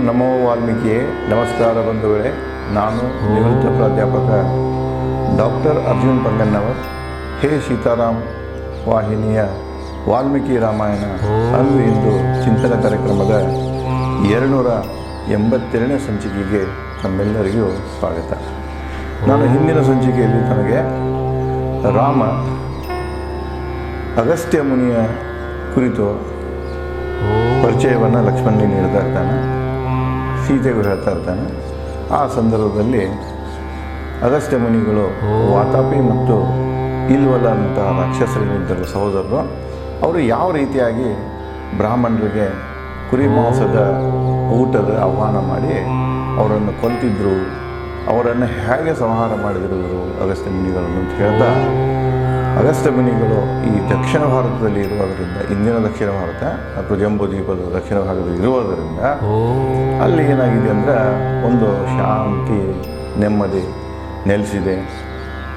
ನಮೋ ವಾಲ್ಮೀಕಿಯೇ, ನಮಸ್ಕಾರ ಬಂಧುಗಳೇ. ನಾನು ನಿವೃತ್ತ ಪ್ರಾಧ್ಯಾಪಕ ಡಾಕ್ಟರ್ ಅರ್ಜುನ್ ಪಂಗನ್ನವರ್. ಹೇ ಸೀತಾರಾಮ್ ವಾಹಿನಿಯ ವಾಲ್ಮೀಕಿ ರಾಮಾಯಣ ಅಂದು ಇಂದು ಚಿಂತನ ಕಾರ್ಯಕ್ರಮದ ಎರಡುನೂರ ಎಂಬತ್ತೆರಡನೇ ಸಂಚಿಕೆಗೆ ತಮ್ಮೆಲ್ಲರಿಗೂ ಸ್ವಾಗತ. ನಾನು ಹಿಂದಿನ ಸಂಚಿಕೆಯಲ್ಲಿ ತನಗೆ ರಾಮ ಅಗಸ್ತ್ಯ ಮುನಿಯ ಕುರಿತು ಪರಿಚಯವನ್ನು ಲಕ್ಷ್ಮಣನಿಗೆ ನೀಡ್ತಾ ಇರ್ತಾನೆ. ಸೀತೆಗೂ ಹೇಳ್ತಾ ಇರ್ತಾನೆ. ಆ ಸಂದರ್ಭದಲ್ಲಿ ಅಗಸ್ತ್ಯ ಮುನಿಗಳು ವಾತಾಪಿ ಮತ್ತು ಇಲ್ವಲ ಅಂತ ರಾಕ್ಷಸರಿಗಿದ್ದರು ಸಹೋದರರು, ಅವರು ಯಾವ ರೀತಿಯಾಗಿ ಬ್ರಾಹ್ಮಣರಿಗೆ ಕುರಿ ಮಾಂಸದ ಊಟದ ಆಹ್ವಾನ ಮಾಡಿ ಅವರನ್ನು ಕೊಲ್ತಿದ್ರು ಅವರನ್ನು ಹೇಗೆ ಸಂಹಾರ ಮಾಡಿದ್ರು ಅಗಸ್ತ್ಯ ಮುನಿಗಳನ್ನು ಅಂತ ಹೇಳ್ತಾ ಅಗಸ್ತ್ಯ ಮುನಿಗಳು ಈ ದಕ್ಷಿಣ ಭಾರತದಲ್ಲಿ ಇರುವುದರಿಂದ ಇಂದಿನ ದಕ್ಷಿಣ ಭಾರತ ಅಥವಾ ಜಂಬೂ ದ್ವೀಪದ ದಕ್ಷಿಣ ಭಾಗದಲ್ಲಿ ಇರುವುದರಿಂದ ಅಲ್ಲಿ ಏನಾಗಿದೆ ಅಂದರೆ ಒಂದು ಶಾಂತಿ ನೆಮ್ಮದಿ ನೆಲೆಸಿದೆ.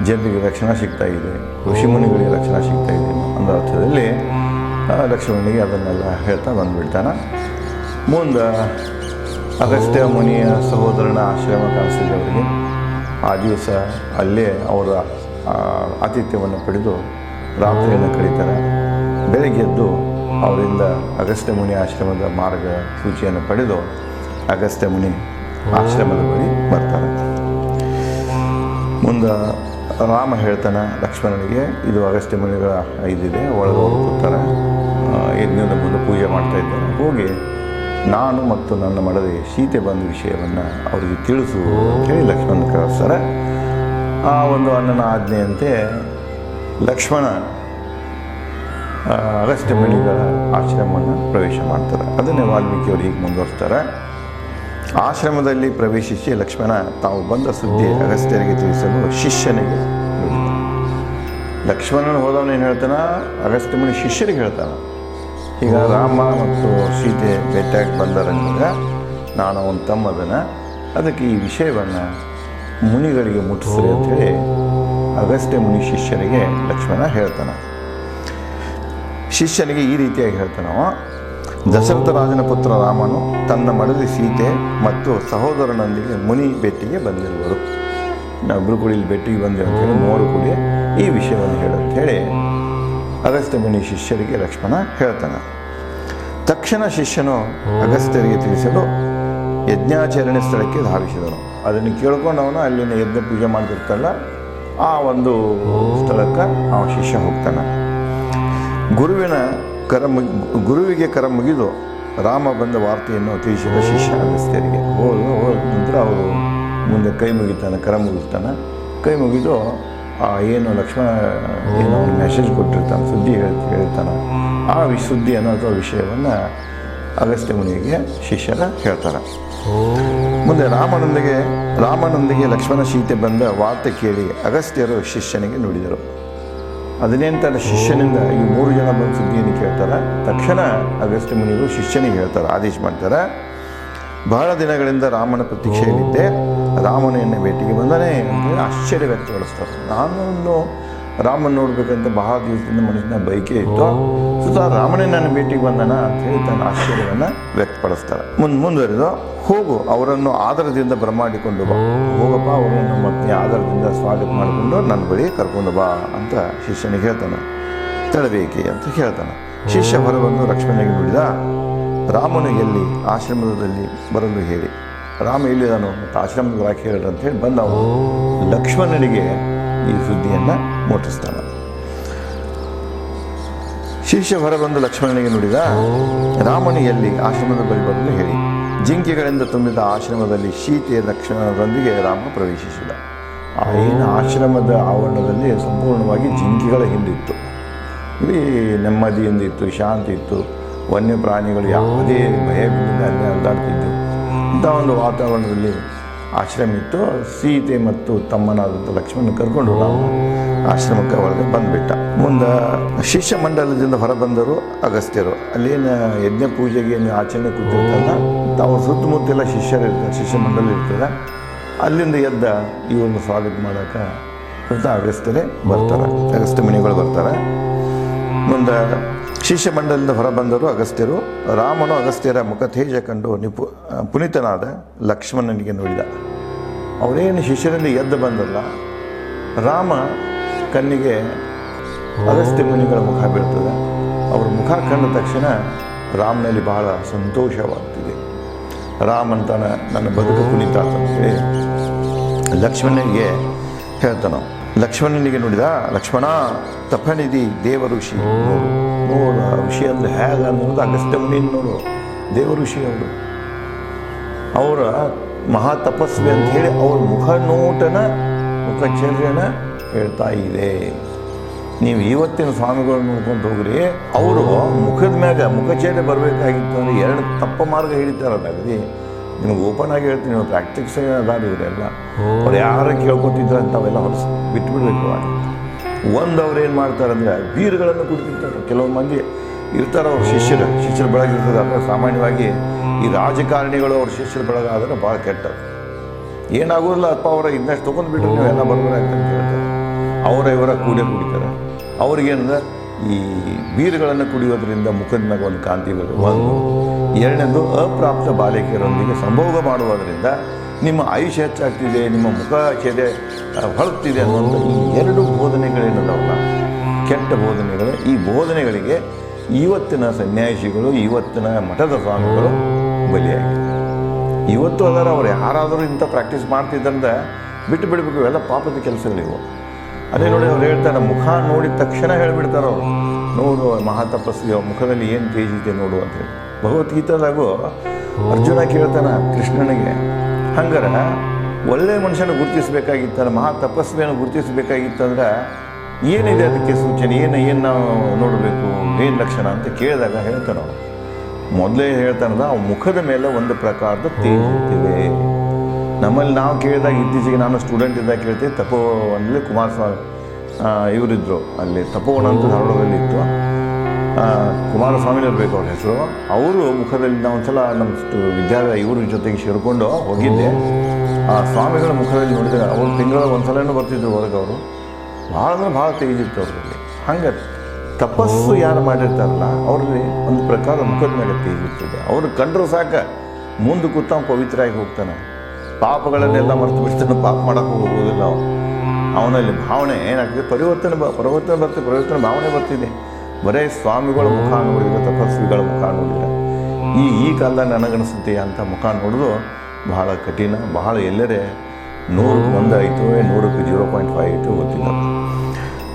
ಜನರಿಗೆ ರಕ್ಷಣೆ ಸಿಗ್ತಾ ಇದೆ. ಋಷಿ ಮುನಿಗಳಿಗೆ ರಕ್ಷಣೆ ಸಿಗ್ತಾ ಇದೆ ಅನ್ನೋ ಅರ್ಥದಲ್ಲಿ ಲಕ್ಷ್ಮಣಿಗೆ ಅದನ್ನೆಲ್ಲ ಹೇಳ್ತಾ ಬಂದುಬಿಡ್ತಾನೆ. ಮುಂದೆ ಅಗಸ್ತ್ಯ ಮುನಿಯ ಸಹೋದರನ ಆಶ್ರಮ ಕಾಣಿಸಿದೆ ಅವರಿಗೆ. ಆ ದಿವಸ ಅಲ್ಲೇ ಅವರ ಆತಿಥ್ಯವನ್ನು ಪಡೆದು ರಾತ್ರಿಯನ್ನು ಕಳೀತಾರೆ. ಬೆಳಗ್ಗೆದ್ದು ಅವರಿಂದ ಅಗಸ್ತ್ಯ ಮುನಿ ಆಶ್ರಮದ ಮಾರ್ಗ ಸೂಚಿಯನ್ನು ಪಡೆದು ಅಗಸ್ತ್ಯ ಮುನಿ ಆಶ್ರಮದ ಬಳಿ ಬರ್ತಾರೆ. ಮುಂದೆ ರಾಮ ಹೇಳ್ತಾನೆ ಲಕ್ಷ್ಮಣನಿಗೆ, ಇದು ಅಗಸ್ತ್ಯ ಮುನಿಗಳ ಇದಿದೆ ಒಳಗೆ ಹೋಗಿ ಕೂತಾರೆ. ಯಜ್ಞದ ಮುಂದೆ ಪೂಜೆ ಮಾಡ್ತಾ ಇದ್ದಾರೆ. ಹೋಗಿ ನಾನು ಮತ್ತು ನನ್ನ ಮಡದಿ ಸೀತೆ ಬಂದ ವಿಷಯವನ್ನು ಅವರಿಗೆ ತಿಳಿಸು ಅಂತೇಳಿ ಲಕ್ಷ್ಮಣ ಕಳಿಸ್ತಾರೆ ಆ ಒಂದು ಅಣ್ಣನ ಆಜ್ಞೆಯಂತೆ ಲಕ್ಷ್ಮಣ ಅಗಸ್ತ್ಯಮಣಿಗಳ ಆಶ್ರಮವನ್ನು ಪ್ರವೇಶ ಮಾಡ್ತಾರೆ. ಅದನ್ನೇ ವಾಲ್ಮೀಕಿಯವರು ಹೀಗೆ ಮುಂದುವರಿಸ್ತಾರೆ. ಆಶ್ರಮದಲ್ಲಿ ಪ್ರವೇಶಿಸಿ ಲಕ್ಷ್ಮಣ ತಾವು ಬಂದ ಸುದ್ದಿ ಅಗಸ್ತ್ಯರಿಗೆ ತಿಳಿಸಲು ಶಿಷ್ಯನಿಗೆ ಲಕ್ಷ್ಮಣನ ಹೋದವನು ಏನು ಹೇಳ್ತಾನ? ಅಗಸ್ತ್ಯ ಮುನಿ ಶಿಷ್ಯರಿಗೆ ಹೇಳ್ತಾನ. ಈಗ ರಾಮ ಮತ್ತು ಸೀತೆ ಭೇಟಿಯಾಗಿ ಬಂದರಂಗ ನಾನು ಅವನ ತಮ್ಮದನ್ನು ಅದಕ್ಕೆ ಈ ವಿಷಯವನ್ನು ಮುನಿಗಳಿಗೆ ಮುಟ್ಟಿಸ್ರಿ ಅಂತೇಳಿ ಅಗಸ್ತ್ಯ ಮುನಿ ಶಿಷ್ಯರಿಗೆ ಲಕ್ಷ್ಮಣ ಹೇಳ್ತಾನೆ. ಶಿಷ್ಯನಿಗೆ ಈ ರೀತಿಯಾಗಿ ಹೇಳ್ತಾನವ ದಶರಥ ರಾಜನ ಪುತ್ರ ರಾಮನು ತನ್ನ ಮಡದಿ ಸೀತೆ ಮತ್ತು ಸಹೋದರನೊಂದಿಗೆ ಮುನಿ ಭೇಟಿಗೆ ಬಂದಿರುವರು. ನಾವಿಬ್ಬರು ಕೂಡಿ ಇಲ್ಲಿ ಭೇಟಿಗೆ ಬಂದಿರೋ ಮೂವರು ಕೂಡಿ ಈ ವಿಷಯವನ್ನು ಹೇಳಂತ ಹೇಳಿ ಅಗಸ್ತ್ಯ ಮುನಿ ಶಿಷ್ಯರಿಗೆ ಲಕ್ಷ್ಮಣ ಹೇಳ್ತಾನೆ. ತಕ್ಷಣ ಶಿಷ್ಯನು ಅಗಸ್ತ್ಯರಿಗೆ ತಿಳಿಸಲು ಯಜ್ಞಾಚರಣೆ ಸ್ಥಳಕ್ಕೆ ಧಾವಿಸಿದನು. ಅದನ್ನು ಕೇಳ್ಕೊಂಡು ಅವನು ಅಲ್ಲಿನ ಯಜ್ಞ ಪೂಜೆ ಮಾಡ್ತಿರ್ತಲ್ಲ ಆ ಒಂದು ಸ್ಥಳಕ್ಕೆ ಅವ ಶಿಷ್ಯ ಹೋಗ್ತಾನೆ. ಗುರುವಿನ ಕರ ಮುಗಿ, ಗುರುವಿಗೆ ಕರ ಮುಗಿದು ರಾಮ ಬಂದ ವಾರ್ತೆಯನ್ನು ತಿಳಿಸಿದ ಶಿಷ್ಯ ಅಗಸ್ತ್ಯರಿಗೆ. ಹೋದ ಹೋದ ನಂತರ ಅವರು ಮುಂದೆ ಕೈ ಮುಗಿತಾನೆ, ಕರ ಮುಗಿಸ್ತಾನೆ ಕೈ ಮುಗಿದು, ಆ ಏನು ಲಕ್ಷ್ಮಣ ಏನೋ ಮೆಸೇಜ್ ಕೊಟ್ಟಿರ್ತಾನೆ, ಸುದ್ದಿ ಹೇಳ್ ಹೇಳ್ತಾನೆ. ಆ ಸುದ್ದಿಯನ್ನು ಅಥವಾ ವಿಷಯವನ್ನು ಅಗಸ್ತ್ಯ ಮುನಿಗೆ ಶಿಷ್ಯನ ಹೇಳ್ತಾರೆ. ಮುಂದೆ ರಾಮನೊಂದಿಗೆ ರಾಮನೊಂದಿಗೆ ಲಕ್ಷ್ಮಣ ಸೀತೆ ಬಂದ ವಾರ್ತೆ ಕೇಳಿ ಅಗಸ್ತ್ಯರು ಶಿಷ್ಯನಿಗೆ ನುಡಿದರು. ಹದಿನೆಂಟರ ಶಿಷ್ಯನಿಂದ ಈ ಮೂರು ಜನ ಬಂದು ಸುದ್ದಿಯನ್ನು ಕೇಳ್ತಾರೆ. ತಕ್ಷಣ ಅಗಸ್ತ್ಯ ಮುನಿಗಳು ಶಿಷ್ಯನಿಗೆ ಹೇಳ್ತಾರೆ, ಆದೇಶ ಮಾಡ್ತಾರೆ. ಬಹಳ ದಿನಗಳಿಂದ ರಾಮನ ಪ್ರತೀಕ್ಷೆಯಲ್ಲಿದ್ದೆ. ರಾಮನ ಎಣ್ಣೆ ಭೇಟಿಗೆ ಬಂದನೇ ಆಶ್ಚರ್ಯ ವ್ಯಕ್ತಪಡಿಸ್ತಾರೆ. ನಾನು ರಾಮನ ನೋಡ್ಬೇಕಂತ ಬಹಳ ದಿವಸದಿಂದ ಮನುಷ್ಯನ ಬೈಕೆ ಇತ್ತು. ಸುತ್ತ ರಾಮನೇ ನನ್ನ ಭೇಟಿಗೆ ಬಂದನ ಅಂತ ಹೇಳಿ ತನ್ನ ಆಶ್ಚರ್ಯವನ್ನು ವ್ಯಕ್ತಪಡಿಸ್ತಾರೆ ಮುಂದೆ ಮುಂದುವರೆದು ಹೋಗು ಅವರನ್ನು ಆಧಾರದಿಂದ ಬರಮಾಡಿಕೊಂಡು ಬಾ. ಹೋಗಪ್ಪ ಅವರನ್ನು ಮತ್ತೆ ಆಧಾರದಿಂದ ಸ್ವಾಗತ ಮಾಡಿಕೊಂಡು ನನ್ನ ಬಳಿ ಕರ್ಕೊಂಡು ಬಾ ಅಂತ ಶಿಷ್ಯನಿಗೆ ಹೇಳ್ತಾನೆ. ತಡಬೇಕೆ ಅಂತ ಹೇಳ್ತಾನೆ. ಶಿಷ್ಯ ಹೊರಬಂದು ಲಕ್ಷ್ಮಣನಿಗೆ ನುಡಿದ ರಾಮನು ಎಲ್ಲಿ? ಆಶ್ರಮದಲ್ಲಿ ಬರಲು ಹೇಳಿ. ರಾಮ ಎಲ್ಲಿದ್ದಾನೋ ಮತ್ತು ಆಶ್ರಮದ ಹೇಳ್ರಿ ಅಂತ ಹೇಳಿ ಬಂದ ಅವನು ಲಕ್ಷ್ಮಣನಿಗೆ ಈ ಸುದ್ದಿಯನ್ನು ಮುಟ್ಟಿಸ್ತಾನೆ. ಶಿಷ್ಯ ಹೊರಬಂದು ಲಕ್ಷ್ಮಣನಿಗೆ ನುಡಿದ, ರಾಮನು ಎಲ್ಲಿ ಆಶ್ರಮದ ಬಳಿ ಬಂದು ಹೇಳಿ. ಜಿಂಕೆಗಳಿಂದ ತುಂಬಿದ ಆಶ್ರಮದಲ್ಲಿ ಶೀತೆಯ ಲಕ್ಷಣದೊಂದಿಗೆ ರಾಮ ಪ್ರವೇಶಿಸಿದ. ಆ ಏನು ಆಶ್ರಮದ ಆವರಣದಲ್ಲಿ ಸಂಪೂರ್ಣವಾಗಿ ಜಿಂಕೆಗಳ ಹಿಂದಿತ್ತು. ಇಲ್ಲಿ ನೆಮ್ಮದಿಯಿಂದ ಇತ್ತು, ಶಾಂತಿ ಇತ್ತು. ವನ್ಯ ಪ್ರಾಣಿಗಳು ಯಾವುದೇ ಭಯ ಅಲ್ಲಿ ಇಂಥ ಒಂದು ವಾತಾವರಣದಲ್ಲಿ ಆಶ್ರಮ ಇತ್ತು ಸೀತೆ ಮತ್ತು ತಮ್ಮನಾದಂಥ ಲಕ್ಷ್ಮಣ ಕರ್ಕೊಂಡು ರಾಮ ಆಶ್ರಮಕ್ಕೆ ಒಳಗೆ ಬಂದುಬಿಟ್ಟ. ಮುಂದೆ ಶಿಷ್ಯ ಮಂಡಲದಿಂದ ಹೊರಬಂದರು ಅಗಸ್ತ್ಯರು. ಅಲ್ಲೇನು ಯಜ್ಞ ಪೂಜೆಗೆ ಏನು ಆಚರಣೆ ಕೂತಿರ್ತಲ್ಲ ತಾವು ಸುತ್ತಮುತ್ತೆಲ್ಲ ಶಿಷ್ಯರು ಇರ್ತಾರೆ ಶಿಷ್ಯ ಮಂಡಲ ಇರ್ತದೆ. ಅಲ್ಲಿಂದ ಎದ್ದ ಇವ್ರನ್ನ ಸ್ವಾಗತ ಮಾಡೋಕೆ ಅಗಸ್ತ್ಯರೇ ಬರ್ತಾರೆ. ಅಗಸ್ತ್ಯ ಮನೆಗಳು ಬರ್ತಾರೆ. ಮುಂದೆ ಶಿಷ್ಯ ಮಂಡಲದಿಂದ ಹೊರಬಂದರು ಅಗಸ್ತ್ಯರು. ರಾಮನು ಅಗಸ್ತ್ಯರ ಮುಖತೇಜ ಕಂಡು ನಿಪು ಪುನೀತನಾದ ಲಕ್ಷ್ಮಣನಿಗೆ ನೋಡಿದ. ಅವರೇನು ಶಿಷ್ಯರಲ್ಲಿ ಎದ್ದು ಬಂದಲ್ಲ, ರಾಮ ಕಣ್ಣಿಗೆ ಅಗಸ್ತ್ಯ ಮುನಿಗಳ ಮುಖ ಬೀಳ್ತದೆ. ಅವ್ರ ಮುಖ ಕಂಡ ತಕ್ಷಣ ರಾಮನಲ್ಲಿ ಬಹಳ ಸಂತೋಷವಾಗ್ತಿದೆ. ರಾಮ ಅಂತಾನ ನನ್ನ ಬದುಕು ಪುನೀತ ಅಂತ ಹೇಳಿ ಲಕ್ಷ್ಮಣನಿಗೆ ಹೇಳ್ತಾನ ಲಕ್ಷ್ಮಣನಿಗೆ ನೋಡಿದ ಲಕ್ಷ್ಮಣ ತಪನಿಧಿ ದೇವ ಋಷಿ ನೋಡು ನೋಡು ಆ ಋಷಿ ಅಂದ್ರೆ ಹೇಗ ಅನ್ನೋದು ಅಗಸ್ತ್ಯ ನೋಡು. ದೇವ ಋಷಿ ಅವರು ಅವರ ಮಹಾ ತಪಸ್ವಿ ಅಂತ ಹೇಳಿ ಅವ್ರ ಮುಖ ನೋಟನ ಮುಖಚರ್ಯನ ಹೇಳ್ತಾ ಇದೆ. ನೀವು ಇವತ್ತಿನ ಸ್ವಾಮಿಗಳು ನೋಡ್ಕೊಂಡು ಹೋಗ್ರಿ. ಅವರು ಮುಖದ ಮ್ಯಾಗ ಮುಖಚರ್ಯ ಬರಬೇಕಾಗಿತ್ತು ಅಂದ್ರೆ ಎರಡು ತಪ್ಪ ಮಾರ್ಗ ಹಿಡಿತಾರಲ್ಲ ಅಗದಿ ನಿಮ್ಗೆ ಓಪನ್ ಆಗಿ ಹೇಳ್ತೀನಿ ನೀವು ಪ್ರಾಕ್ಟಿಕ್ಸ್ ಅದಾರ ಇವರೆಲ್ಲ ಅವ್ರು ಯಾರ ಕೇಳ್ಕೊತಿದ್ರು ಅಂತ ಅವೆಲ್ಲ ಅವ್ರು ಬಿಟ್ಬಿಡ್ಬೇಕು ಆಗ ಒಂದು ಅವ್ರು ಏನು ಮಾಡ್ತಾರೆ ಅಂದರೆ ಬೀರುಗಳನ್ನು ಕುಡಿತಿರ್ತಾರೆ. ಕೆಲವು ಮಂದಿ ಇರ್ತಾರೆ ಅವ್ರ ಶಿಷ್ಯರು ಶಿಷ್ಯರ ಬೆಳಗಿರ್ತದೆ ಇರ್ತದೆ. ಅಂದರೆ ಸಾಮಾನ್ಯವಾಗಿ ಈ ರಾಜಕಾರಣಿಗಳು ಅವ್ರ ಶಿಷ್ಯರ ಬೆಳಗಾದ್ರೆ ಆದರೆ ಭಾಳ ಕೆಟ್ಟದು ಏನಾಗೋದಿಲ್ಲ ಅಪ್ಪ ಅವರ ಇನ್ನಷ್ಟು ತೊಗೊಂಡು ಬಿಟ್ಟರೆ ನೀವೆಲ್ಲ ಬರ್ಬರಾಗ್ತದೆ ಅಂತ ಹೇಳ್ತಾರೆ. ಅವರ ಇವರ ಕೂಡೆ ಕುಡಿತಾರೆ. ಅವ್ರಿಗೇನಂದ್ರೆ ಈ ಬೀರುಗಳನ್ನು ಕುಡಿಯೋದ್ರಿಂದ ಮುಖದ ಮ್ಯಾಗ ಒಂದು ಕಾಂತಿ ಬರುವ ಒಂದು ಎರಡನೇದು ಅಪ್ರಾಪ್ತ ಬಾಲಕಿಯರೊಂದಿಗೆ ಸಂಭೋಗ ಮಾಡುವುದರಿಂದ ನಿಮ್ಮ ಆಯುಷ್ಯ ಹೆಚ್ಚಾಗ್ತಿದೆ ನಿಮ್ಮ ಮುಖ ಚೆದೆ ಹೊಳಗ್ತಿದೆ ಅನ್ನುವಂಥ ಈ ಎರಡು ಬೋಧನೆಗಳೇನದವಲ್ಲ ಕೆಟ್ಟ ಬೋಧನೆಗಳು. ಈ ಬೋಧನೆಗಳಿಗೆ ಇವತ್ತಿನ ಸನ್ಯಾಸಿಗಳು ಇವತ್ತಿನ ಮಠದ ಸ್ವಾಮಿಗಳು ಬಲಿಯಾಗಿದ್ದಾರೆ. ಇವತ್ತು ಅದರ ಅವ್ರು ಯಾರಾದರೂ ಇಂಥ ಪ್ರಾಕ್ಟೀಸ್ ಮಾಡ್ತಿದ್ದಂದ್ರೆ ಬಿಟ್ಟು ಬಿಡಬೇಕು ಇವೆಲ್ಲ ಪಾಪದ ಕೆಲಸಗಳಿವು. ಅದೇ ನೋಡಿ ಅವ್ರು ಹೇಳ್ತಾರೆ ಮುಖ ನೋಡಿದ ತಕ್ಷಣ ಹೇಳಿಬಿಡ್ತಾರೆ ಅವರು. ನೋಡು ಮಹಾ ತಪಸ್ವಿ ಅವ್ರ ಮುಖದಲ್ಲಿ ಏನು ತೇಜಿದೆ ನೋಡು ಅಂತ ಹೇಳಿ. ಭಗವದ್ಗೀತಾದಾಗೂ ಅರ್ಜುನ ಕೇಳ್ತಾನ ಕೃಷ್ಣನಿಗೆ, ಹಂಗಾರೆ ಒಳ್ಳೆ ಮನುಷ್ಯನ ಗುರುತಿಸಬೇಕಾಗಿತ್ತಲ್ಲ ಮಹಾ ತಪಸ್ವಿಯನ್ನು ಗುರುತಿಸಬೇಕಾಗಿತ್ತಂದ್ರೆ ಏನಿದೆ ಅದಕ್ಕೆ ಸೂಚನೆ? ಏನು ಏನು ನಾವು ನೋಡಬೇಕು? ಏನು ಲಕ್ಷಣ ಅಂತ ಕೇಳಿದಾಗ ಹೇಳ್ತಾನೆ ಅವನು ಮೊದಲೇ ಹೇಳ್ತಾನದ ಅವನ ಮುಖದ ಮೇಲೆ ಒಂದು ಪ್ರಕಾರದ ತೇಜಿದೆ ನಮ್ಮಲ್ಲಿ ನಾವು ಕೇಳಿದಾಗ ಇತ್ತೀಚೆಗೆ ನಾನು ಸ್ಟೂಡೆಂಟ್ ಇದ್ದಾಗ ಕೇಳ್ತೀವಿ ತಪೋವನದಲ್ಲಿ ಕುಮಾರಸ್ವಾಮಿ ಸ್ವಾಮಿ ಇವರಿದ್ರು ಅಲ್ಲಿ. ತಪೋವನ ಅಂತ ಧಾರವಾಡದಲ್ಲಿ ಇತ್ತು. ಕುಮಾರಸ್ವಾಮಿ ಇರಬೇಕು ಅವ್ರ ಹೆಸರು. ಅವರು ಮುಖದಲ್ಲಿ ನಾವು ಒಂದ್ಸಲ ನಮ್ಮ ವಿದ್ಯಾರ್ಥಿ ಇವ್ರ ಜೊತೆಗೆ ಸೇರಿಕೊಂಡು ಹೋಗಿದ್ದೆ. ಆ, ಸ್ವಾಮಿಗಳ ಮುಖದಲ್ಲಿ ನೋಡಿದ್ರೆ ಅವ್ರು ತಿಂಗಳ ಒಂದ್ಸಲನೂ ಬರ್ತಿದ್ರು ಹೊರಗೆ ಅವರು. ಭಾಳ ಅಂದ್ರೆ ಭಾಳ ತೆಗೆದಿತ್ತು ಅವ್ರಲ್ಲಿ ಹಂಗೆ ತಪಸ್ಸು ಯಾರು ಮಾಡಿರ್ತಾರಲ್ಲ, ಅವ್ರಲ್ಲಿ ಒಂದು ಪ್ರಕಾರ ಮುಖದ ಮೇಲೆ ತೆಗೆದಿರ್ತದೆ ಅವ್ರು ಕಂಡ್ರು ಸಾಕ, ಮುಂದೆ ಕೂತ ಪವಿತ್ರ ಆಗಿ ಹೋಗ್ತಾನೆ. ಪಾಪಗಳನ್ನೆಲ್ಲ ಮರೆತು ಬಿಡ್ತಾನೆ, ಪಾಪ ಮಾಡಕ್ಕೆ ಹೋಗೋದಿಲ್ಲ ಅವನು ಅವನಲ್ಲಿ ಭಾವನೆ ಏನಾಗ್ತದೆ? ಪರಿವರ್ತನೆ ಪರಿವರ್ತನೆ ಬರ್ತದೆ, ಪರಿವರ್ತನೆ ಭಾವನೆ ಬರ್ತಿದೆ. ಬರೇ ಸ್ವಾಮಿಗಳ ಮುಖ ನೋಡಿದ್ರೆ ತಪಸ್ವಿಗಳ ಮುಖ ನೋಡಿದ್ರೆ. ಈ ಈ ಕಾಲದಲ್ಲಿ ನನಗನಿಸುತ್ತೆ ಅಂತ ಮುಖ ನೋಡೋದು ಬಹಳ ಕಠಿಣ, ಬಹಳ ಎಲ್ಲರೇ ನೂರಕ್ಕೆ ಒಂದಾಯಿತು ನೂರಕ್ಕೆ ಜೀರೋ ಪಾಯಿಂಟ್ ಫೈವ್ ಆಯಿತು, ಗೊತ್ತಿಲ್ಲ.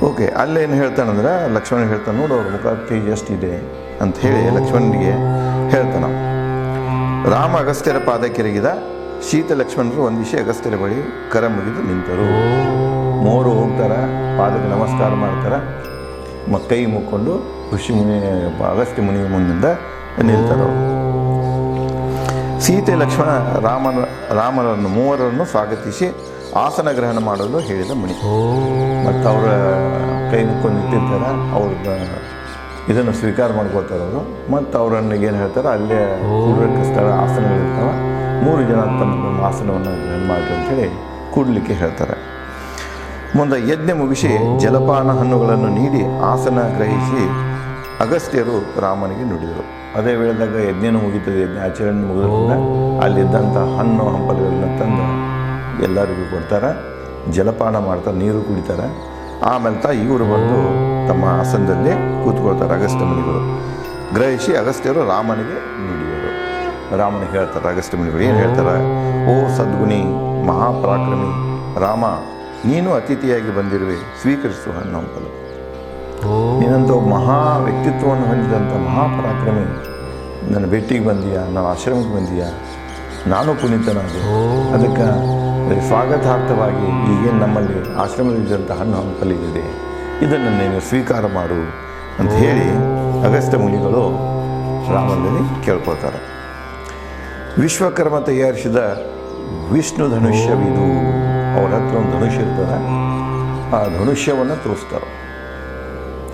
ಓಕೆ, ಅಲ್ಲೇನು ಹೇಳ್ತಾನಂದ್ರೆ ಲಕ್ಷ್ಮಣ ಹೇಳ್ತಾನೆ, ನೋಡು ಅವ್ರ ಮುಖ ತೇಜ್ ಎಷ್ಟಿದೆ ಅಂತ ಹೇಳಿ ಲಕ್ಷ್ಮಣನಿಗೆ ಹೇಳ್ತಾನ. ರಾಮ ಅಗಸ್ತ್ಯರ ಪಾದ ಕೆರಗಿದ ಶೀತ ಲಕ್ಷ್ಮಣರು ವಿಷಯ ಅಗಸ್ತ್ಯರ ಬಳಿ ಕರ ಮುಗಿದು ನಿಂತರು. ಮೂವರು ಹೋಗ್ತಾರ, ಪಾದಕ್ಕೆ ನಮಸ್ಕಾರ ಮಾಡ್ತಾರ. ಕೈ ಮುಕ್ಕೊಂಡು ಋಷಿ ಮುನಿ, ಅಗಸ್ತ್ಯ ಮುನಿ ಮುಂದಿಂದ ನಿಲ್ತಾರ. ಸೀತೆ, ಲಕ್ಷ್ಮಣ, ರಾಮನ ರಾಮನನ್ನು ಮೂವರನ್ನು ಸ್ವಾಗತಿಸಿ ಆಸನ ಗ್ರಹಣ ಮಾಡಲು ಹೇಳಿದ ಮುನಿ. ಮತ್ತು ಅವರ ಕೈ ಮುಕ್ಕೊಂಡು ನಿಂತಿರ್ತಾರೆ, ಅವ್ರ ಇದನ್ನು ಸ್ವೀಕಾರ ಮಾಡ್ಕೊಳ್ತಾರೆ ಅವರು. ಮತ್ತು ಅವರನ್ನು ಏನು ಹೇಳ್ತಾರೆ, ಅಲ್ಲೇ ಸ್ಥಳ ಆಸನಗಳಿರ್ತಾವೆ. ಮೂರು ಜನ ತಮ್ಮ ಆಸನವನ್ನು ಮಾಡಿರಿ ಅಂತೇಳಿ ಕೂಡಲಿಕ್ಕೆ ಹೇಳ್ತಾರೆ. ಮುಂದೆ ಯಜ್ಞ ಮುಗಿಸಿ ಜಲಪಾನ ಹಣ್ಣುಗಳನ್ನು ನೀಡಿ ಆಸನ ಗ್ರಹಿಸಿ ಅಗಸ್ತ್ಯರು ರಾಮನಿಗೆ ನುಡಿದರು. ಅದೇ ವೇಳೆದಾಗ ಯಜ್ಞನೂ ಮುಗಿತದೆ ಯಜ್ಞ ಆಚರಣೆ ಮುಗಿದ ಅಲ್ಲಿದ್ದಂಥ ಹಣ್ಣು ಹಂಪಲುಗಳನ್ನ ತಂದು ಎಲ್ಲರಿಗೂ ಕೊಡ್ತಾರೆ ಜಲಪಾನ ಮಾಡ್ತಾರೆ ನೀರು ಕುಡಿತಾರೆ. ಆಮೇಲೆ ತಾ ಇವರು ಬಂದು ತಮ್ಮ ಆಸನದಲ್ಲಿ ಕೂತ್ಕೊಳ್ತಾರೆ ಅಗಸ್ತ್ಯ ಮುನಿಗಳು. ಗ್ರಹಿಸಿ ಅಗಸ್ತ್ಯರು ರಾಮನಿಗೆ ನುಡಿದರು. ರಾಮನಿಗೆ ಹೇಳ್ತಾರೆ ಅಗಸ್ತ್ಯ ಮುನಿಗಳು ಏನು ಹೇಳ್ತಾರೆ? ಓ ಸದ್ಗುಣಿ ಮಹಾಪರಾಕ್ರಮಿ ರಾಮ ನೀನು ಅತಿಥಿಯಾಗಿ ಬಂದಿರುವೆ ಸ್ವೀಕರಿಸು ಅನ್ನೋ ಹಂಪಲು ನೀನಂತ ಒಬ್ಬ ಮಹಾ ವ್ಯಕ್ತಿತ್ವವನ್ನು ಹೊಂದಿದಂಥ ಮಹಾಪರಾಕ್ರಮಿ ನನ್ನ ಭೇಟಿಗೆ ಬಂದೀಯಾ ನನ್ನ ಆಶ್ರಮಕ್ಕೆ ಬಂದೀಯಾ? ನಾನು ಪುನೀತನಾದೆ. ಅದಕ್ಕೆ ಸ್ವಾಗತಾರ್ಥವಾಗಿ ಈಗೇನು ನಮ್ಮಲ್ಲಿ ಆಶ್ರಮದಲ್ಲಿದ್ದಂಥ ಹಣ್ಣು ಹಂಪಲಿದೆ ಇದನ್ನು ನೀನು ಸ್ವೀಕಾರ ಮಾಡು ಅಂತ ಹೇಳಿ ಅಗಸ್ತ್ಯ ಮುನಿಗಳು ರಾಮನಲ್ಲಿ ಕೇಳ್ಕೊಳ್ತಾರೆ. ವಿಶ್ವಕರ್ಮ ತಯಾರಿಸಿದ ವಿಷ್ಣು ಧನುಷ್ಯವಿದು ಅವರ ಹತ್ರ ಒಂದು ಧನುಷ್ಯ ಇರ್ತದೆ. ಆ ಧನುಷ್ಯವನ್ನು ತೋರಿಸ್ತಾರೆ.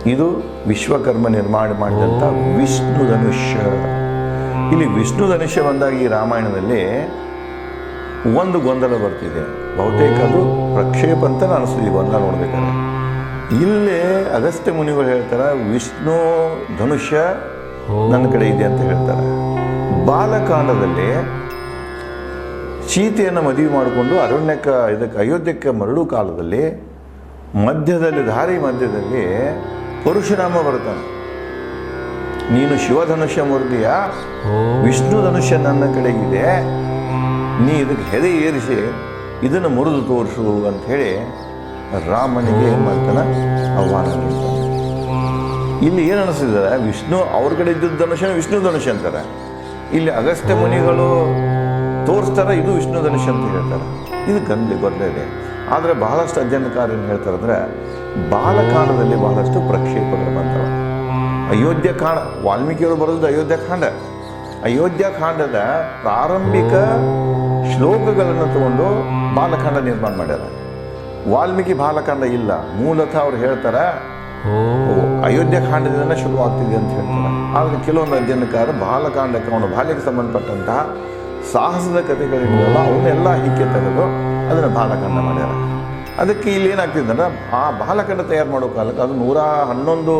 ಇದು ವಿಶ್ವಕರ್ಮ ನಿರ್ಮಾಣ ಮಾಡಿದಂಥ ವಿಷ್ಣು ಧನುಷ್ಯ. ಇಲ್ಲಿ ವಿಷ್ಣು ಧನುಷ್ಯ ಬಂದಾಗ ಈ ರಾಮಾಯಣದಲ್ಲಿ ಒಂದು ಗೊಂದಲ ಬರ್ತಿದೆ. ಬಹುತೇಕ ಅದು ಪ್ರಕ್ಷೇಪ ಅಂತ ಅನಿಸ್ತು ಈ ಗೊಂದಲ ನೋಡ್ಬೇಕಾದ್ರೆ. ಇಲ್ಲೇ ಅಗಸ್ತ್ಯ ಮುನಿಗಳು ಹೇಳ್ತಾರೆ ವಿಷ್ಣು ಧನುಷ್ಯ ನನ್ನ ಕಡೆ ಇದೆ ಅಂತ ಹೇಳ್ತಾರೆ. ಬಾಲಕಾಂಡದಲ್ಲಿ ಸೀತೆಯನ್ನು ಮದುವೆ ಮಾಡಿಕೊಂಡು ಅರಣ್ಯಕ್ಕೆ ಇದಕ್ಕೆ ಅಯೋಧ್ಯಕ್ಕೆ ಮರಳು ಕಾಲದಲ್ಲಿ ಮಧ್ಯದಲ್ಲಿ ದಾರಿ ಮಧ್ಯದಲ್ಲಿ ಪರಶುರಾಮ ಬರ್ತಾನೆ ನೀನು ಶಿವಧನುಷ್ಯ ಮುರಿದಿಯ ವಿಷ್ಣು ಧನುಷ್ಯ ನನ್ನ ಕಡೆಗಿದೆ. ನೀ ಇದಕ್ಕೆ ಹೆದೆ ಏರಿಸಿ ಇದನ್ನು ಮುರಿದು ತೋರಿಸು ಅಂತ ಹೇಳಿ ರಾಮನಿಗೆ ಏನು ಮಾಡ್ತಾನೆ ಆಹ್ವಾನ ಇಲ್ಲಿ ಏನು ಅನಿಸ್ತಿದ್ದಾರೆ ವಿಷ್ಣು ಅವ್ರ ಕಡೆ ಇದ್ದ ಧನುಷ್ಯ ವಿಷ್ಣು ಧನುಷ್ಯ ಅಂತಾರೆ. ಇಲ್ಲಿ ಅಗಸ್ತ್ಯ ಮುನಿಗಳು ತೋರಿಸ್ತಾರೆ, ಇದು ವಿಷ್ಣು ಧನುಷ್ಯ ಅಂತ ಹೇಳ್ತಾರೆ. ಇದು ಗಂಧಿ ಇದೆ. ಆದರೆ ಬಹಳಷ್ಟು ಅಧ್ಯಯನಕಾರ ಏನು ಹೇಳ್ತಾರೆ ಅಂದರೆ, ಬಾಲಕಾಂಡದಲ್ಲಿ ಬಹಳಷ್ಟು ಪ್ರಕ್ಷೇಪಗಳು ಬಂದವು. ಅಯೋಧ್ಯ ಕಾಂಡ, ವಾಲ್ಮೀಕಿಯವರು ಬರೆದ ಅಯೋಧ್ಯ ಕಾಂಡ. ಅಯೋಧ್ಯ ಕಾಂಡದ ಪ್ರಾರಂಭಿಕ ಶ್ಲೋಕಗಳನ್ನು ತಗೊಂಡು ಬಾಲಕಾಂಡ ನಿರ್ಮಾಣ ಮಾಡ್ಯಾರ. ವಾಲ್ಮೀಕಿ ಬಾಲಕಾಂಡ ಇಲ್ಲ, ಮೂಲತಃ ಅವ್ರು ಹೇಳ್ತಾರೆ ಅಯೋಧ್ಯ ಕಾಂಡದಿಂದ ಶುರುವಾಗ್ತಿದೆ ಅಂತ ಹೇಳ್ತಾರೆ. ಆದರೆ ಕೆಲವೊಂದು ಅಧ್ಯಯನಕಾರ ಬಾಲಕಾಂಡಕ್ಕೆ ಅವನ ಬಾಲ್ಯಕ್ಕೆ ಸಂಬಂಧಪಟ್ಟಂತಹ ಸಾಹಸದ ಕಥೆಗಳಿವೆಯಲ್ಲ ಅವನ್ನೆಲ್ಲ ಹಿಕ್ಕೆ ತೆಗೆದು ಅದನ್ನು ಬಾಲಕಾಂಡ ಮಾಡ್ಯಾರ. ಅದಕ್ಕೆ ಇಲ್ಲಿ ಏನಾಗ್ತಿದೆ ಅಂದ್ರೆ ಆ ಬಾಲಕಾಂಡ ತಯಾರು ಮಾಡೋ ಕಾಲಕ್ಕೆ ಅದು ನೂರ ಹನ್ನೊಂದು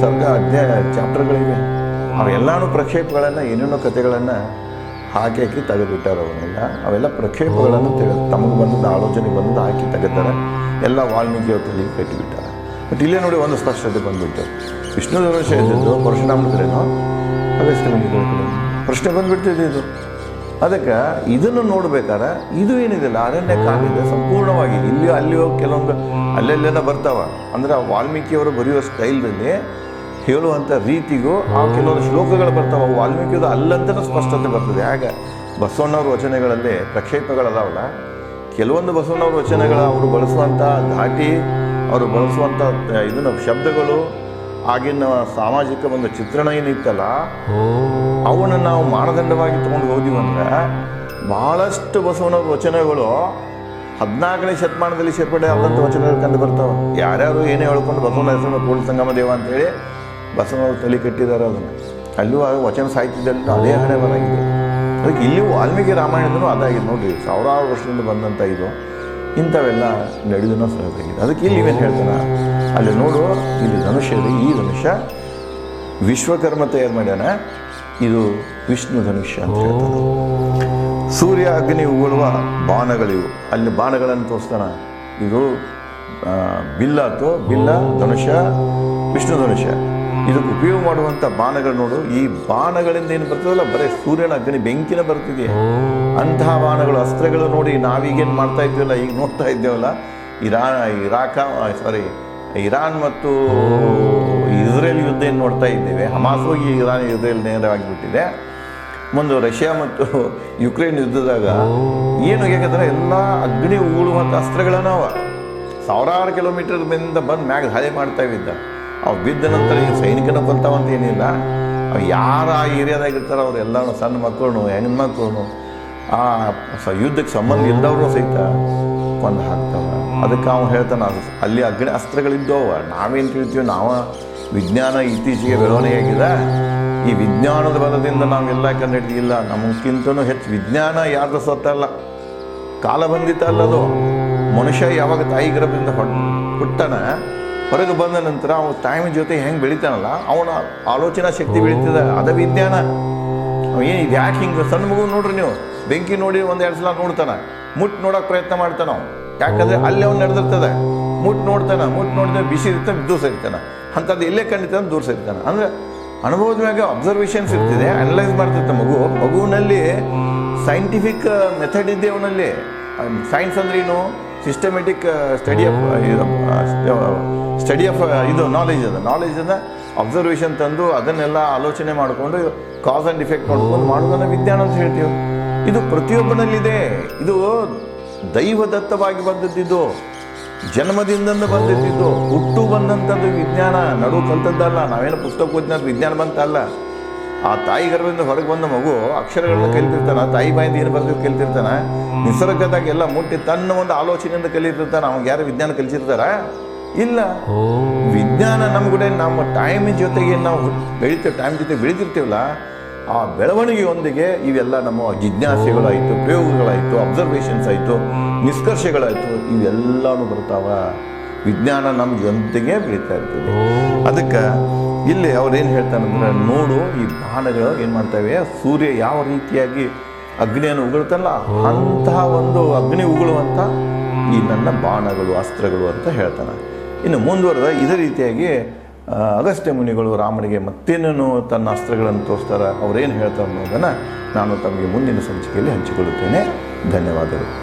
ಸರ್ಗ ಅಧ್ಯಾಯ ಚಾಪ್ಟರ್ಗಳಿವೆ. ಅವೆಲ್ಲಾನು ಪ್ರಕ್ಷೇಪಗಳನ್ನು ಏನೇನೋ ಕಥೆಗಳನ್ನು ಹಾಕಿ ಹಾಕಿ ತೆಗೆದುಬಿಟ್ಟಾರ ಅವನ್ನೆಲ್ಲ. ಅವೆಲ್ಲ ಪ್ರಕ್ಷೇಪಗಳನ್ನು ತೆಗೆದು ತಮಗೆ ಬಂದ ಆಲೋಚನೆ ಬಂದು ಹಾಕಿ ತೆಗೆದಾರೆ ಎಲ್ಲ ವಾಲ್ಮೀಕಿಯವ್ರ ತಲೆಗೆ ಕಟ್ಟಿಬಿಟ್ಟಾರೆ. ಬಟ್ ಇಲ್ಲೇ ನೋಡಿ ಒಂದು ಸ್ಪಷ್ಟತೆ ಬಂದ್ಬಿಟ್ಟು ವಿಷ್ಣು ಧನುಷ್ಯ ಇದ್ದಿದ್ದು ಪರಶುರಾಮನ ಕಡೆನೋ ಪ್ರಶ್ನೆ ಬಂದ್ಬಿಡ್ತಿದೆ ಇದು. ಅದಕ್ಕೆ ಇದನ್ನು ನೋಡ್ಬೇಕಾದ್ರೆ ಇದು ಏನಿದೆಲ್ಲ ಅರಣ್ಯ ಕಾಂಡಿದೆ ಸಂಪೂರ್ಣವಾಗಿ ಇಲ್ಲಿ ಅಲ್ಲಿಯೋ ಕೆಲವೊಂದು ಅಲ್ಲೆಲ್ಲೆಲ್ಲ ಬರ್ತಾವ. ಅಂದ್ರೆ ವಾಲ್ಮೀಕಿಯವರು ಬರೆಯುವ ಸ್ಟೈಲ್ನಲ್ಲಿ ಹೇಳುವಂಥ ರೀತಿಗೂ ಆ ಕೆಲವೊಂದು ಶ್ಲೋಕಗಳು ಬರ್ತಾವ. ವಾಲ್ಮೀಕಿಯದು ಅಲ್ಲಂತನೂ ಸ್ಪಷ್ಟತೆ ಬರ್ತದೆ. ಹಾಗೆ ಬಸವಣ್ಣವ್ರ ವಚನಗಳಲ್ಲಿ ಪ್ರಕ್ಷೇಪಗಳದಾವಲ್ಲ ಕೆಲವೊಂದು ಬಸವಣ್ಣವ್ರ ವಚನಗಳ ಅವರು ಬಳಸುವಂಥ ಧಾಟಿ ಅವರು ಬಳಸುವಂಥ ಇದನ್ನ ಶಬ್ದಗಳು ಆಗಿನ ಸಾಮಾಜಿಕ ಒಂದು ಚಿತ್ರಣ ಏನಿತ್ತಲ್ಲ ಅವನ್ನ ನಾವು ಮಾನದಂಡವಾಗಿ ತಗೊಂಡು ಹೋದಿವಿ ಅಂದ್ರೆ ಬಹಳಷ್ಟು ಬಸವನ ವಚನಗಳು ಹದಿನಾಲ್ಕನೇ ಶತಮಾನದಲ್ಲಿ ಸೇರ್ಪಡೆ ಆದಂಥ ವಚನಗಳು ಕಂಡು ಬರ್ತಾವೆ. ಯಾರ್ಯಾರು ಏನೇ ಹೇಳ್ಕೊಂಡು ಬಸವನ ಹೆಸರು ಪೂರ್ಣ ಸಂಗಮ ದೇವ ಅಂತೇಳಿ ಬಸವನವರು ತಲೆ ಕಟ್ಟಿದ್ದಾರೆ ಅದನ್ನು. ಅಲ್ಲೂ ಆ ವಚನ ಸಾಹಿತ್ಯದಲ್ಲಿ ಅದೇ ಹಣೆ ಬರಾಗಿದೆ ಅದಕ್ಕೆ ಇಲ್ಲಿ ವಾಲ್ಮೀಕಿ ರಾಮಾಯಣದೂ ಅದಾಗಿದೆ. ನೋಡ್ರಿ ಸಾವಿರಾರು ವರ್ಷದಿಂದ ಬಂದಂಥ ಇದು. ಇಂಥವೆಲ್ಲ ನಡೆದೂ ಸಹಜಾಗಿದೆ ಅದಕ್ಕೆ ಇಲ್ಲಿ ಏನು ಹೇಳ್ತಾನೆ ಅಲ್ಲಿ ನೋಡು ಇಲ್ಲಿ ಧನುಷ್ಯ ಇದೆ ಈ ಧನುಷ್ಯ ವಿಶ್ವಕರ್ಮ ತಯಾರು ಮಾಡ್ಯಾನ ಇದು ವಿಷ್ಣು ಧನುಷ್ಯ ಅಂತ ಹೇಳ್ತಾನೆ. ಸೂರ್ಯ ಅಗ್ನಿ ಉಗುಳುವ ಬಾಣಗಳಿವು. ಅಲ್ಲಿ ಬಾಣಗಳನ್ನು ತೋರಿಸ್ತಾನ. ಇದು ಬಿಲ್ಲ ಅಥವಾ ಬಿಲ್ಲ ಧನುಷ್ಯ ವಿಷ್ಣು ಧನುಷ್ಯ. ಇದಕ್ಕೆ ಉಪಯೋಗ ಮಾಡುವಂತ ಬಾಣಗಳು ನೋಡು. ಈ ಬಾಣಗಳಿಂದ ಏನು ಬರ್ತದಲ್ಲ? ಬರೀ ಸೂರ್ಯನ ಅಗ್ನಿ ಬೆಂಕಿನ ಬರ್ತಿದೆ ಅಂತಹ ಬಾಣಗಳು ಅಸ್ತ್ರಗಳು ನೋಡಿ ನಾವೀಗೇನು ಮಾಡ್ತಾ ಇದ್ದೇವಲ್ಲ? ಈಗ ನೋಡ್ತಾ ಇದ್ದೇವಲ್ಲ? ಇರಾನ್ ಇರಾಕ ಸಾರಿ ಇರಾನ್ ಮತ್ತು ಇಸ್ರೇಲ್ ಯುದ್ಧ ಏನು ನೋಡ್ತಾ ಇದ್ದೇವೆ? ಹಮಾಸ್ ಹೋಗಿ ಇರಾನ್ ಇಸ್ರೇಲ್ ನೇರವಾಗಿ ಬಿಟ್ಟಿದೆ ಮುಂದೆ ರಷ್ಯಾ ಮತ್ತು ಯುಕ್ರೇನ್ ಯುದ್ಧದಾಗ ಏನು ಹೇಗಂದ್ರೆ ಎಲ್ಲ ಅಗ್ನಿ ಉಗುಳುವಂಥ ಅಸ್ತ್ರಗಳನ್ನ ಅವ. ಸಾವಿರಾರು ಕಿಲೋಮೀಟರ್ ಮೇಲಿಂದ ಬಂದು ಮ್ಯಾಗ ಹಾಳೆ ಮಾಡ್ತಾ ಇದ್ದ. ಅವು ಬಿದ್ದ ನಂತರ ಈಗ ಸೈನಿಕನ ಕೊಲ್ತಾವಂತ ಏನಿಲ್ಲ ಅವು ಯಾರು ಆ ಏರಿಯಾದಾಗಿರ್ತಾರೋ ಅವ್ರು ಎಲ್ಲರೂ ಸಣ್ಣ ಮಕ್ಕಳು ಹೆಣ್ಮಕ್ಳು ಆ ಯುದ್ಧಕ್ಕೆ ಸಂಬಂಧ ಇಲ್ಲದವ್ರು ಸಹಿತ ಕೊಂದು ಹಾಕ್ತಾವ. ಅದಕ್ಕೆ ಅವನು ಹೇಳ್ತಾನೆ ಅಲ್ಲಿ ಅಗ್ನಿ ಅಸ್ತ್ರಗಳಿದ್ದವ. ನಾವೇನು ತಿಳಿತೀವಿ, ನಾವ ವಿಜ್ಞಾನ ಇತ್ತೀಚೆಗೆ ಬೆಳವಣಿಗೆ ಆಗಿದೆ. ಈ ವಿಜ್ಞಾನದ ಬಲದಿಂದ ನಾವೆಲ್ಲ ಹಿಡಿದಿಲ್ಲ ನಮಗಿಂತನೂ ಹೆಚ್ಚು ವಿಜ್ಞಾನ ಯಾರ್ದು ಸತ್ತಲ್ಲ. ಕಾಲ ಬಂದಿತ್ತ ಅಲ್ಲದು ಮನುಷ್ಯ ಯಾವಾಗ ತಾಯಿ ಗರ್ಭದಿಂದ ಹೊಟ್ಟ ಹೊರಗೆ ಬಂದ ನಂತರ ಅವನು ತಾಯಿ ಜೊತೆ ಹೆಂಗೆ ಬೆಳಿತಾನಲ್ಲ, ಅವನ ಆಲೋಚನಾ ಶಕ್ತಿ ಬೆಳೀತದೆ, ಅದ ವಿಜ್ಞಾನ. ಏನ್ ಏನು ಇದು ಯಾಕೆ ಹಿಂಗೆ ಸಣ್ಣ ಮಗು ನೋಡ್ರಿ ನೀವು? ಬೆಂಕಿ ನೋಡಿ ಒಂದು ಎರಡು ಸಲ ನೋಡ್ತಾನೆ. ಮುಟ್ ನೋಡೋಕೆ ಪ್ರಯತ್ನ ಮಾಡ್ತಾನೆ ಅವನು. ಯಾಕಂದ್ರೆ ಅಲ್ಲಿ ಅವ್ನು ನಡೆದಿರ್ತದೆ. ಮುಟ್ ನೋಡ್ತಾನೆ, ಮುಟ್ ನೋಡಿದ್ರೆ ಬಿಸಿ ಇರ್ತಾನೆ, ದೂರ ಸರಿತಾನೆ ಅಂಥದ್ದು ಎಲ್ಲೇ ಕಂಡಿತಾನೆ ದೂರ ಸೇರ್ತಾನೆ ಅಂದ್ರೆ ಅನುಭವದ ಮ್ಯಾಗ ಅಬ್ಸರ್ವೇಷನ್ಸ್ ಇರ್ತಿದೆ ಅನಲೈಸ್ ಮಾಡ್ತಿರ್ತ ಮಗು. ಮಗುವಿನಲ್ಲಿ ಸೈಂಟಿಫಿಕ್ ಮೆಥಡ್ ಇದೆ ಅವನಲ್ಲಿ. ಸೈನ್ಸ್ ಅಂದ್ರೆ ಏನು? Systematic study of study of ಇದು ನಾಲೆಜ್ ಅದ. ನಾಲೆಜ್ ಅದ ಅಬ್ಸರ್ವೇಷನ್ ತಂದು ಅದನ್ನೆಲ್ಲ ಆಲೋಚನೆ ಮಾಡಿಕೊಂಡು ಕಾಸ್ ಆ್ಯಂಡ್ ಇಫೆಕ್ಟ್ ಮಾಡ್ಕೊಂಡು ಮಾಡೋದನ್ನ ವಿಜ್ಞಾನ ಅಂತ ಹೇಳ್ತೀವಿ. ಇದು ಪ್ರತಿಯೊಬ್ಬನಲ್ಲಿದೆ. ಇದು ದೈವದತ್ತವಾಗಿ ಬಂದದ್ದಿದ್ದು ಜನ್ಮದಿಂದ ಬಂದದ್ದಿದ್ದು ಹುಟ್ಟು ಬಂದಂಥದ್ದು ವಿಜ್ಞಾನ ನಡು ಕಲ್ತದ್ದಲ್ಲ ನಾವೇನು ಪುಸ್ತಕ ಓದಿನ ವಿಜ್ಞಾನ ಬಂತಲ್ಲ ಆ ತಾಯಿ ಗರ್ಭದಿಂದ ಹೊರಗೆ ಬಂದ ಮಗು ಅಕ್ಷರಗಳನ್ನ ಕಲಿತಿರ್ತಾನ ತಾಯಿ ಬಾಯಿಂದ ಏನು ಬರ್ತಿದ್ದು ಕಲಿತಿರ್ತಾನ ನಿಸರ್ಗದಾಗ ಎಲ್ಲ ಮುಟ್ಟಿ ತನ್ನ ಒಂದು ಆಲೋಚನೆಯಿಂದ ಕಲಿತಿರ್ತಾನೆ. ಅವಾಗ ಯಾರು ವಿಜ್ಞಾನ ಕಲಿಸಿರ್ತಾರ ಇಲ್ಲ. ವಿಜ್ಞಾನ ನಮ್ಗೂಡೆ ನಮ್ಮ ಟೈಮ್ ಜೊತೆಗೆ ನಾವು ಬೆಳಿತೇವೆ ಟೈಮ್ ಜೊತೆ ಬೆಳಿತಿರ್ತೀವಲ್ಲ ಆ ಬೆಳವಣಿಗೆಯೊಂದಿಗೆ ಇವೆಲ್ಲ ನಮ್ಮ ಜಿಜ್ಞಾಸೆಗಳಾಯಿತು ಪ್ರಯೋಗಗಳಾಯಿತು ಅಬ್ಸರ್ವೇಷನ್ಸ್ ಆಯಿತು ನಿಷ್ಕರ್ಷೆಗಳಾಯಿತು ಇವೆಲ್ಲನೂ ಬರ್ತಾವ. ವಿಜ್ಞಾನ ನಮ್ಮ ಜೊತೆಗೆ ಬೆಳೀತಾ ಇರ್ತದೆ. ಅದಕ್ಕೆ ಇಲ್ಲಿ ಅವ್ರೇನು ಏನು ಹೇಳ್ತಾರಂದ್ರೆ ನೋಡು ಈ ಬಾಣಗಳು ಏನು ಮಾಡ್ತವೆ ಸೂರ್ಯ ಯಾವ ರೀತಿಯಾಗಿ ಅಗ್ನಿಯನ್ನು ಉಗುಳ್ತಲ್ಲ ಅಂತಹ ಒಂದು ಅಗ್ನಿ ಉಗುಳುವಂಥ ಈ ನನ್ನ ಬಾಣಗಳು ಅಸ್ತ್ರಗಳು ಅಂತ ಹೇಳ್ತಾನೆ. ಇನ್ನು ಮುಂದುವರೆದ ಇದೇ ರೀತಿಯಾಗಿ ಅಗಸ್ತ್ಯ ಮುನಿಗಳು ರಾಮನಿಗೆ ಮತ್ತೇನೇನು ತನ್ನ ಅಸ್ತ್ರಗಳನ್ನು ತೋರಿಸ್ತಾರೆ, ಅವರೇನು ಹೇಳ್ತಾರೆ ಅನ್ನೋದನ್ನು ನಾನು ತಮಗೆ ಮುಂದಿನ ಸಂಚಿಕೆಯಲ್ಲಿ ಹಂಚಿಕೊಳ್ಳುತ್ತೇನೆ. ಧನ್ಯವಾದಗಳು.